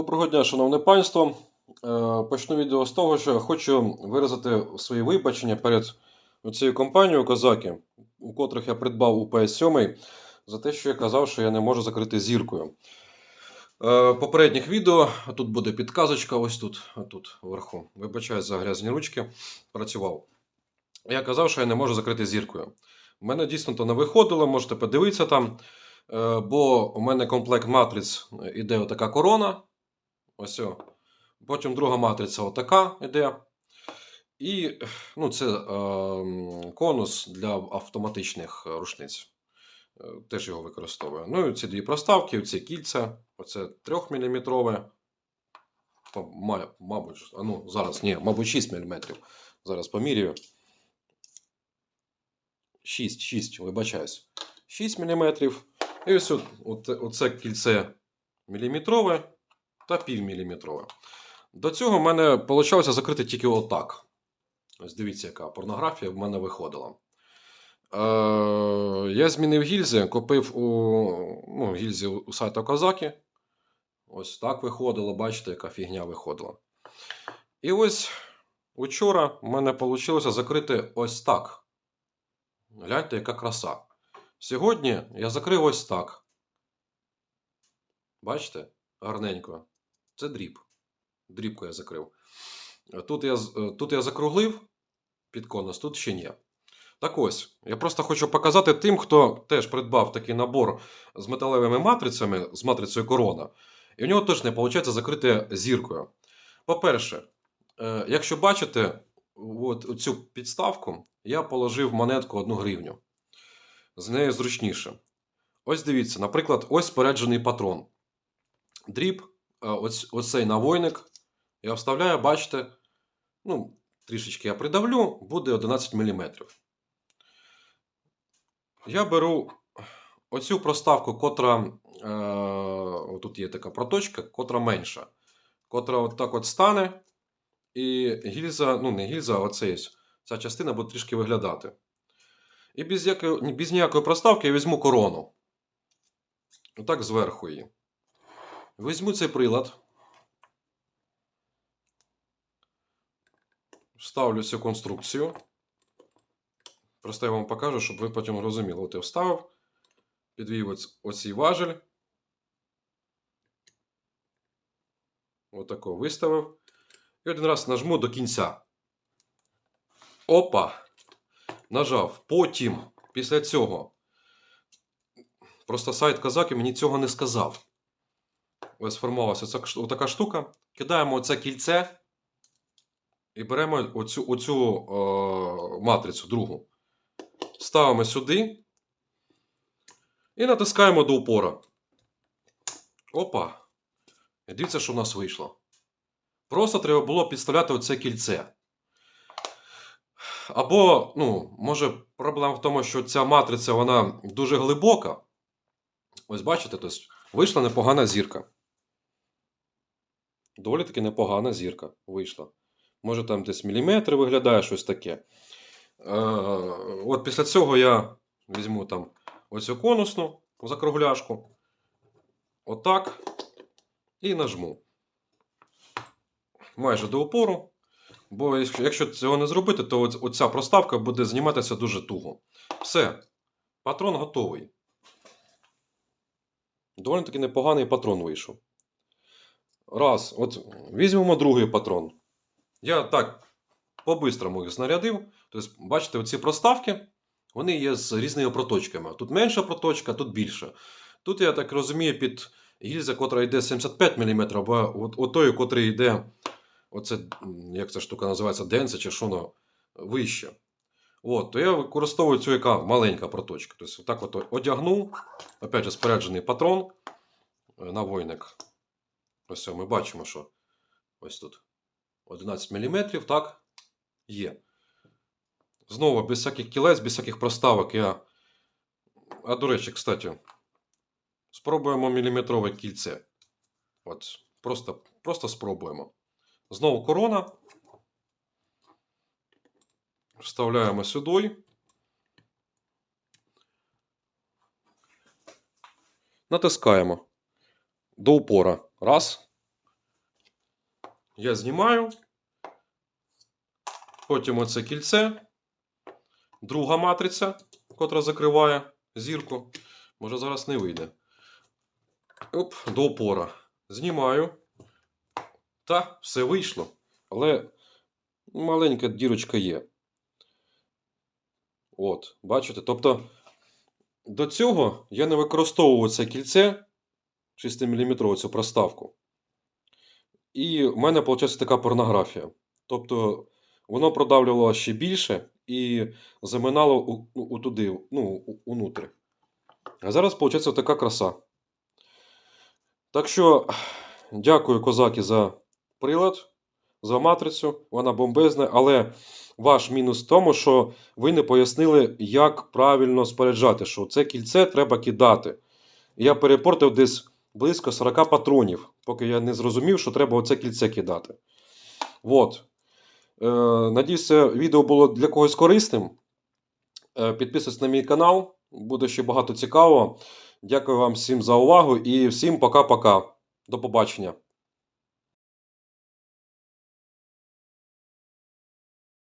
Доброго дня, шановне панство. Е, Почну відео з того, що хочу виразити свої вибачення перед цією компанією Козаки, у котрих я придбав у PS7, за те, що я казав, що я не можу закрити зіркою. Е, Попередніх відео тут буде підказочка, ось тут, тут вверху. Вибачаю за грязні ручки, працював. Я казав, що я не можу закрити зіркою. У мене дійсно то не виходило, можете подивитися там. Е, Бо у мене комплект матриць іде отака корона. Ось. о. Потім друга матриця отака іде. І ну, це е, конус для автоматичних рушниць. Е, Теж його використовую. Ну і ці дві проставки, оці кільця, оце 3 мм. Мабуть, а ну, зараз, ні, мабуть, 6 мм. Зараз поміряю. 6, 6, вибачаюсь. 6 мм. І ось от, оце кільце міліметрове та півміліметрове. До цього в мене вийшло закрити тільки отак. Ось дивіться, яка порнографія в мене виходила. Е, я змінив гільзи, купив у ну, гільзи у сайта Козаки. Ось так виходило, бачите, яка фігня виходила. І ось учора в мене вийшло закрити ось так. Гляньте, яка краса. Сьогодні я закрив ось так. Бачите? Гарненько. Це дріб. Дрібку я закрив. Тут я, е, тут я закруглив під конус, тут ще ні. Так ось, я просто хочу показати тим, хто теж придбав такий набор з металевими матрицями, з матрицею корона, і в нього теж не виходить закрити зіркою. По-перше, е, якщо бачите, от цю підставку я положив монетку 1 гривню. З нею зручніше. Ось дивіться, наприклад, ось споряджений патрон. Дріб, ось, оцей навойник. Я вставляю, бачите, ну, трішечки я придавлю, буде 11 мм. Я беру оцю проставку, котра. Е, тут є така проточка, котра менша. Котра от так от стане. І гільза, ну не гільза, а оцей, ця частина буде трішки виглядати. І без, якої, без ніякої проставки я візьму корону. Отак зверху її. Візьму цей прилад. Вставлю цю конструкцію. Просто я вам покажу, щоб ви потім розуміли. От я вставив, підвів оц- оцій важель. Отако виставив. І один раз нажму до кінця. Опа! Нажав. Потім, після цього. Просто сайт Казаки мені цього не сказав. Ось сформувалася така штука. Кидаємо оце кільце і беремо оцю, оцю е, матрицю другу. Ставимо сюди і натискаємо до упора. Опа. Дивіться, що в нас вийшло. Просто треба було підставляти оце кільце. Або, ну, може, проблема в тому, що ця матриця вона дуже глибока. Ось бачите, тобто вийшла непогана зірка. Доволі таки непогана зірка вийшла. Може, там десь міліметри виглядає щось таке. Е, от після цього я візьму там оцю конусну закругляшку. Отак. І нажму. Майже до опору. Бо якщо- цього не зробити, то оця проставка буде зніматися дуже туго. Все. Патрон готовий. Доволі таки непоганий патрон вийшов. Раз. От візьмемо другий патрон. Я так по-бистрому їх знарядив. Тобто, бачите, оці проставки, вони є з різними проточками. Тут менша проточка, тут більша. Тут, я так розумію, під гільза, котра йде 75 мм, або от, отою, котрий йде, оце, як ця штука називається, денце чи що воно вище. От, то я використовую цю яка маленька проточка. Тобто, отак от одягнув, опять же, споряджений патрон, е, навойник. Ось ми бачимо, що ось тут 11 мм, так, є. Знову без всяких кілець, без всяких проставок я. А до речі, кстати, спробуємо міліметрове кільце. От, просто, просто спробуємо. Знову корона. Вставляємо сюди. Натискаємо до упора. Раз. я знімаю. Потім оце кільце. Друга матриця, котра закриває зірку. Може зараз не вийде. Оп, до опора. Знімаю. Та, все вийшло. Але маленька дірочка є. От, бачите? Тобто, до цього я не використовував це кільце 6 мм цю проставку. І в мене виходить така порнографія. Тобто, воно продавлювало ще більше і заминало у, у, туди, ну, унутрі. А зараз виходить така краса. Так що, дякую, козаки, за прилад, за матрицю. Вона бомбезна, але ваш мінус в тому, що ви не пояснили, як правильно споряджати, що це кільце треба кидати. Я перепортив десь близько 40 патронів, поки я не зрозумів, що треба оце кільце кидати. От. Е, надіюсь, відео було для когось корисним. Е, підписуйтесь на мій канал, буде ще багато цікавого. Дякую вам всім за увагу і всім пока-пока. До побачення.